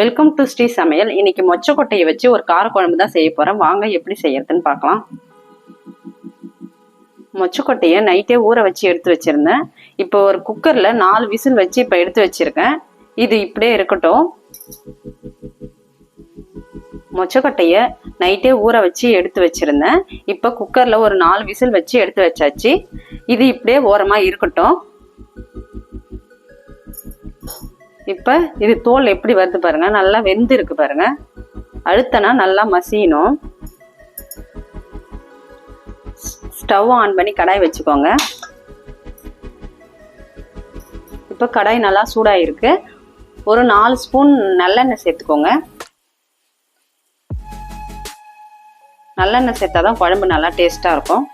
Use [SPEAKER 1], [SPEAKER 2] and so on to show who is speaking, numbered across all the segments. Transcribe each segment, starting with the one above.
[SPEAKER 1] Welcome to Sri சமையல் இன்னைக்கு மொச்சக்கொட்டையை வச்சு ஒரு காரக்குழம்பு தான் செய்ய போறேன். வாங்க எப்படி செய்யறதுன்னு பார்க்கலாம். மொச்சக்கொட்டையை நைட்டே ஊற வச்சு எடுத்து வச்சிருந்தேன். இப்போ ஒரு குக்கர்ல நாலு விசில் வச்சு இப்போ எடுத்து வச்சிருக்கேன். இது இப்படியே இருக்கட்டும். மொச்சக்கொட்டையை நைட்டே ஊற வச்சு எடுத்து வச்சிருந்தேன். இப்போ குக்கரில் ஒரு நாலு விசில் வச்சு எடுத்து வச்சாச்சு. இது இப்படியே ஓரமாக இருக்கட்டும். இப்போ இது தோல் எப்படி வருது பாருங்கள் நல்லா வெந்து இருக்கு பாருங்கள் அழுத்தனா நல்லா மசியணும். ஸ்டவ் ஆன் பண்ணி கடாய் வச்சுக்கோங்க. இப்போ கடாய் நல்லா சூடாயிருக்கு. ஒரு நாலு ஸ்பூன் நல்லெண்ணெய் சேர்த்துக்கோங்க. நல்லெண்ணெய் சேர்த்தா தான் குழம்பு நல்லா டேஸ்ட்டாக இருக்கும்.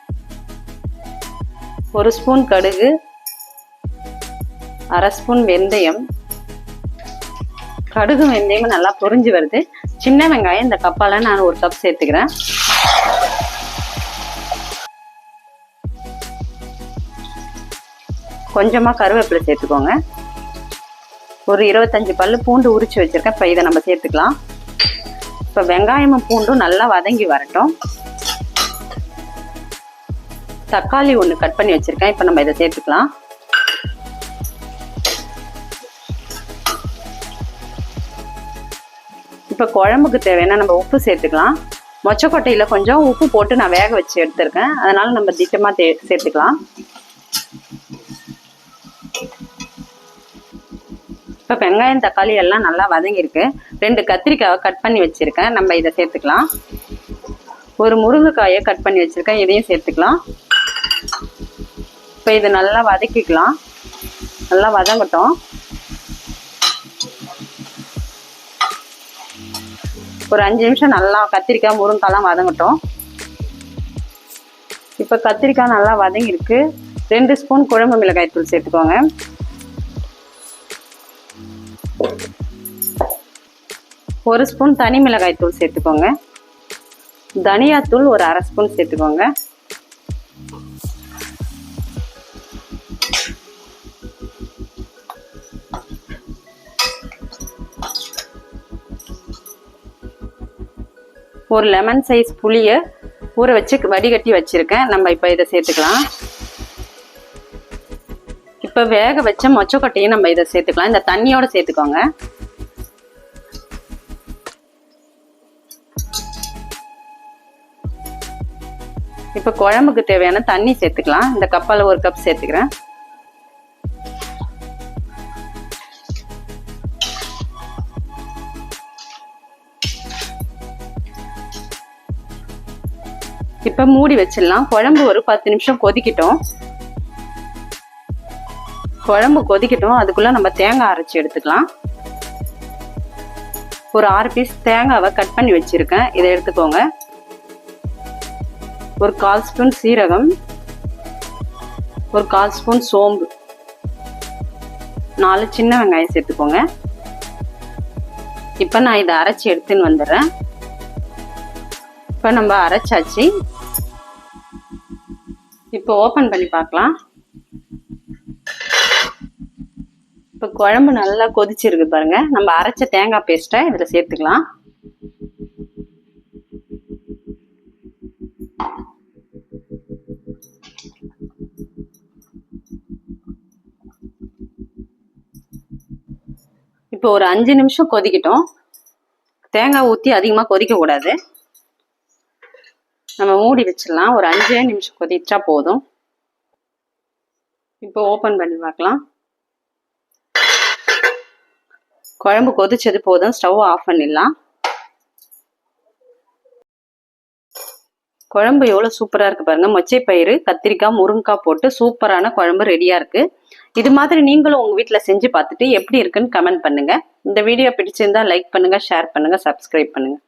[SPEAKER 1] ஒரு ஸ்பூன் கடுகு. அரை ஸ்பூன் வெந்தயம். கடுகு வெந்தயமும் நல்லா பொரிஞ்சு வருது. சின்ன வெங்காயம் இந்த கப்பால நான் ஒரு கப் சேர்த்துக்கிறேன். கொஞ்சமா கருவேப்பிலை சேர்த்துக்கோங்க. ஒரு இருபத்தஞ்சு பல்லு பூண்டு உரிச்சு வச்சிருக்கேன். இப்போ இதை நம்ம சேர்த்துக்கலாம். இப்போ வெங்காயமும் பூண்டும் நல்லா வதங்கி வரட்டும். தக்காளி ஒன்று கட் பண்ணி வச்சிருக்கேன். இப்போ நம்ம இதை சேர்த்துக்கலாம். இப்போ குழம்புக்கு தேவையான நம்ம உப்பு சேர்த்துக்கலாம். மொச்சக்கொட்டையில் கொஞ்சம் உப்பு போட்டு நான் வேக வச்சு எடுத்திருக்கேன். அதனால நம்ம திட்டமாக தே சேர்த்துக்கலாம். இப்போ வெங்காயம் தக்காளி எல்லாம் நல்லா வதங்கியிருக்கு. ரெண்டு கத்திரிக்காயை கட் பண்ணி வச்சுருக்கேன். நம்ம இதை சேர்த்துக்கலாம். ஒரு முருங்கைக்காயை கட் பண்ணி வச்சுருக்கேன். இதையும் சேர்த்துக்கலாம். இப்போ இதை நல்லா வதக்கிக்கலாம். நல்லா வதங்கட்டும். ஒரு அஞ்சு நிமிஷம் நல்லா கத்திரிக்காய் முருங்காலாம் வதங்கட்டும். இப்போ கத்திரிக்காய் நல்லா வதங்கியிருக்கு. ரெண்டு ஸ்பூன் குழம்பு மிளகாய் தூள் சேர்த்துக்கோங்க. ஒரு ஸ்பூன் தனி மிளகாய் தூள் சேர்த்துக்கோங்க. தனியாத்தூள் ஒரு அரை ஸ்பூன் சேர்த்துக்கோங்க. ஒரு லெமன் சைஸ் புளியை ஊற வச்சு வடிகட்டி வச்சுருக்கேன். நம்ம இப்போ இதை சேர்த்துக்கலாம். இப்போ வேக வச்ச மொச்சக்கொட்டையும் நம்ம இதை சேர்த்துக்கலாம். இந்த தண்ணியோட சேர்த்துக்கோங்க. இப்போ குழம்புக்கு தேவையான தண்ணி சேர்த்துக்கலாம். இந்த கப்பால் ஒரு கப் சேர்த்துக்கிறேன். இப்போ மூடி வச்சிடலாம். குழம்பு ஒரு பத்து நிமிஷம் கொதிக்கட்டும். குழம்பு கொதிக்கட்டும். அதுக்குள்ள நம்ம தேங்காய் அரைச்சி எடுத்துக்கலாம். ஒரு ஆறு பீஸ் தேங்காவை கட் பண்ணி வச்சிருக்கேன். இதை எடுத்துக்கோங்க. ஒரு கால் ஸ்பூன் சீரகம். ஒரு கால் ஸ்பூன் சோம்பு. நாலு சின்ன வெங்காயம் சேர்த்துக்கோங்க. இப்போ நான் இதை அரைச்சி எடுத்துன்னு வந்துடுறேன். இப்போ நம்ம அரைச்சாச்சு. இப்போ ஓப்பன் பண்ணி பார்க்கலாம். இப்போ குழம்பு நல்லா கொதிச்சிருக்கு பாருங்க. நம்ம அரைச்ச தேங்காய் பேஸ்ட்டை இதில் சேர்த்துக்கலாம். இப்போ ஒரு அஞ்சு நிமிஷம் கொதிக்கட்டும். தேங்காய் ஊற்றி அதிகமாக கொதிக்கக்கூடாது. நம்ம மூடி வச்சிடலாம். ஒரு அஞ்சே நிமிஷம் கொதிச்சா போதும். இப்போ ஓப்பன் பண்ணி பார்க்கலாம். குழம்பு கொதிச்சது போதும். ஸ்டவ் ஆஃப் பண்ணிடலாம். குழம்பு எவ்வளோ சூப்பராக இருக்குது பாருங்கள் மொச்சைப்பயிறு கத்திரிக்காய் முருங்கைக்காய் போட்டு சூப்பரான குழம்பு ரெடியாக இருக்குது இது மாதிரி நீங்களும் உங்கள் வீட்டில் செஞ்சு பார்த்துட்டு எப்படி இருக்குன்னு கமெண்ட் பண்ணுங்கள் இந்த வீடியோ பிடிச்சிருந்தா லைக் பண்ணுங்கள் ஷேர் பண்ணுங்கள் சப்ஸ்கிரைப் பண்ணுங்கள்